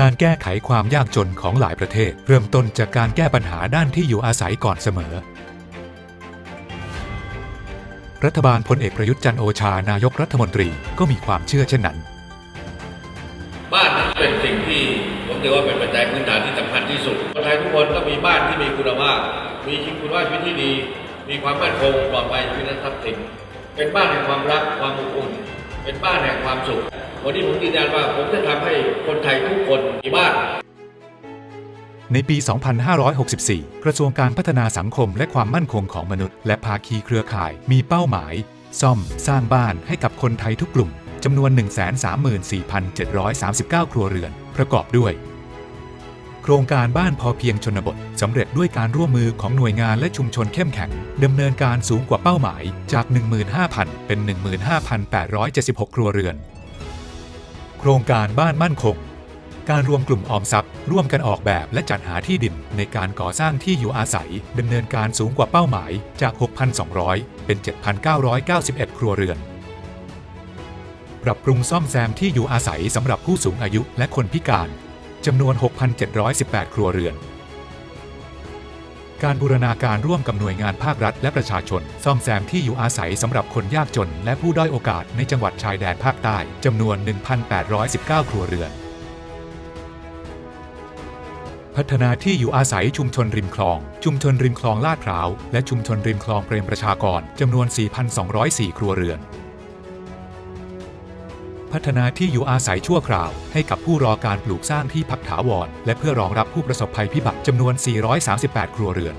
การแก้ไขความยากจนของหลายประเทศ เริ่มต้นจากการแก้ปัญหาด้านที่อยู่อาศัยก่อนเสมอ รัฐบาลพลเอกประยุทธ์จันโอชานายกรัฐมนตรีก็มีความเชื่อเช่นนั้น บ้านเป็นสิ่งที่ผมถือว่าเป็นปัจจัยพื้นฐานที่สำคัญที่สุดคนไทยทุกคนต้องมีบ้านที่มีคุณภาพมีชีวิตคุณภาพชีวิตที่ดี มีความมั่นคงปลอดภัยชีวิตและทรัพย์สินเป็นบ้านแห่งความรักความอบอุ่นเป็นบ้านแห่งความสุขวันนี้ผมยืนยันว่าผมจะท คนไทยทุกคนมีบ้านในปี 2564 กระทรวงการพัฒนาสังคมและความมั่นคงของมนุษย์ และภาคีเครือข่าย มีเป้าหมาย ซ่อมสร้างบ้านให้กับคนไทยทุกกลุ่มจำนวน 134,739 ครัวเรือน ประกอบด้วย โครงการบ้านพอเพียงชนบทสำเร็จด้วยการร่วมมือของหน่วยงานและชุมชนเข้มแข็งดำเนินการสูงกว่าเป้าหมายจาก 15,000 เป็น 15,876 ครัวเรือน โครงการบ้านมั่นคง การรวมกลุ่มออมทรัพย์ ร่วมกันออกแบบและจัดหาที่ดินในการก่อสร้างที่อยู่อาศัยดำเนินการสูงกว่าเป้าหมายจาก 6,200 เป็น 7,991 ครัวเรือน ปรับปรุงซ่อมแซมที่อยู่อาศัยสำหรับผู้สูงอายุและคนพิการจำนวน 6,718 ครัวเรือน การบูรณาการร่วมกับหน่วยงานภาครัฐและประชาชน ซ่อมแซมที่อยู่อาศัยสำหรับคนยากจน และผู้ด้อยโอกาสในจังหวัดชายแดนภาคใต้จำนวน 1,819 ครัวเรือน พัฒนาที่อยู่อาศัยชุมชนริมคลอง ชุมชนริมคลองลาดพร้าว และชุมชนริมคลองเปรมประชากรจำนวน 4,204 ครัวเรือน พัฒนาที่อยู่อาศัยชั่วคราว ให้กับผู้รอการปลูกสร้างที่พักถาวร และเพื่อรองรับผู้ประสบภัยพิบัติจำนวน 438 ครัวเรือน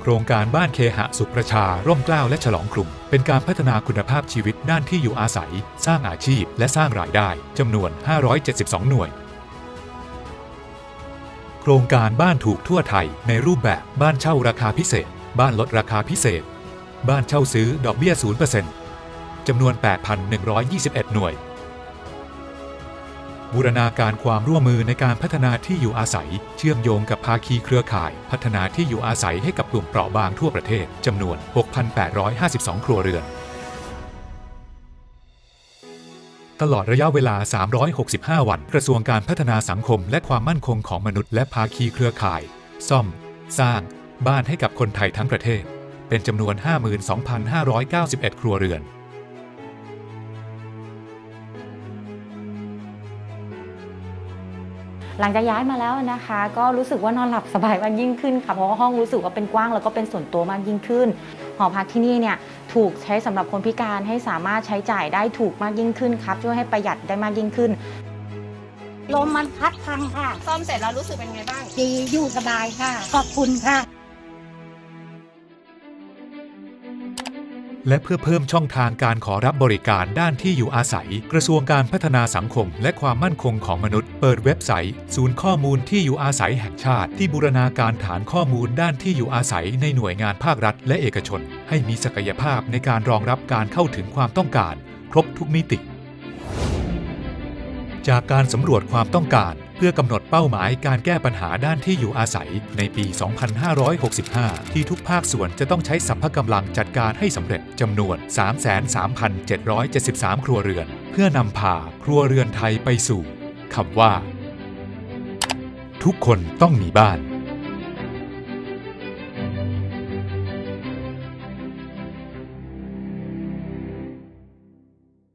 โครงการบ้านเคหะสุขประชา ร่มเกล้าและฉลองกลุ่ม เป็นการพัฒนาคุณภาพชีวิตด้านที่อยู่อาศัย สร้างอาชีพ และสร้างรายได้จำนวน 572 หน่วยโครงการบ้านถูกทั่วไทยในรูปแบบบ้านเช่าราคาพิเศษ บ้านลดราคาพิเศษ บ้านเช่าซื้อดอกเบี้ย 0% จำนวน 8,121 หน่วย บูรณาการความร่วมมือในการพัฒนาที่อยู่อาศัย เชื่อมโยงกับภาคีเครือข่าย พัฒนาที่อยู่อาศัยให้กับกลุ่มเปราะบางทั่วประเทศจำนวน 6,852 ครัวเรือนตลอดระยะเวลา 365 วัน กระทรวงการพัฒนาสังคม และความมั่นคงของมนุษย์และภาคีเครือข่าย ซ่อม สร้าง บ้านให้กับคนไทยทั้งประเทศ เป็นจำนวน 52,591 ครัวเรือน หลังจากย้ายมาแล้วนะคะ ก็รู้สึกว่านอนหลับสบายมากยิ่งขึ้นค่ะเพราะว่าห้องรู้สึกว่าเป็นกว้างแล้วก็เป็นส่วนตัวมากยิ่งขึ้น หอพักที่นี่เนี่ยถูกใช้สำหรับคนพิการให้สามารถใช้จ่ายได้ถูกมากยิ่งขึ้นครับช่วยให้ประหยัดได้มากยิ่งขึ้นลมมันพัดพังค่ะซ่อมเสร็จแล้วรู้สึกเป็นไงบ้าง ดีอยู่สบายค่ะ ขอบคุณค่ะ และเพื่อเพิ่มช่องทางการขอรับบริการด้านที่อยู่อาศัย กระทรวงการพัฒนาสังคม และความมั่นคงของมนุษย์ เปิดเว็บไซต์ ศูนย์ข้อมูลที่อยู่อาศัยแห่งชาติ ที่บูรณาการฐานข้อมูลด้านที่อยู่อาศัยในหน่วยงานภาครัฐ และเอกชน ให้มีศักยภาพในการรองรับการเข้าถึงความต้องการ ครบทุกมิติ จากการสำรวจความต้องการ เพื่อกำหนดเป้าหมายการแก้ปัญหาด้านที่อยู่อาศัยในปี 2565 ที่ทุกภาคส่วนจะต้องใช้สัมภกำลังจัดการให้สำเร็จจำนวน 33,773 ครัวเรือน เพื่อนำพาครัวเรือนไทยไปสู่คำว่า ทุกคนต้องมีบ้าน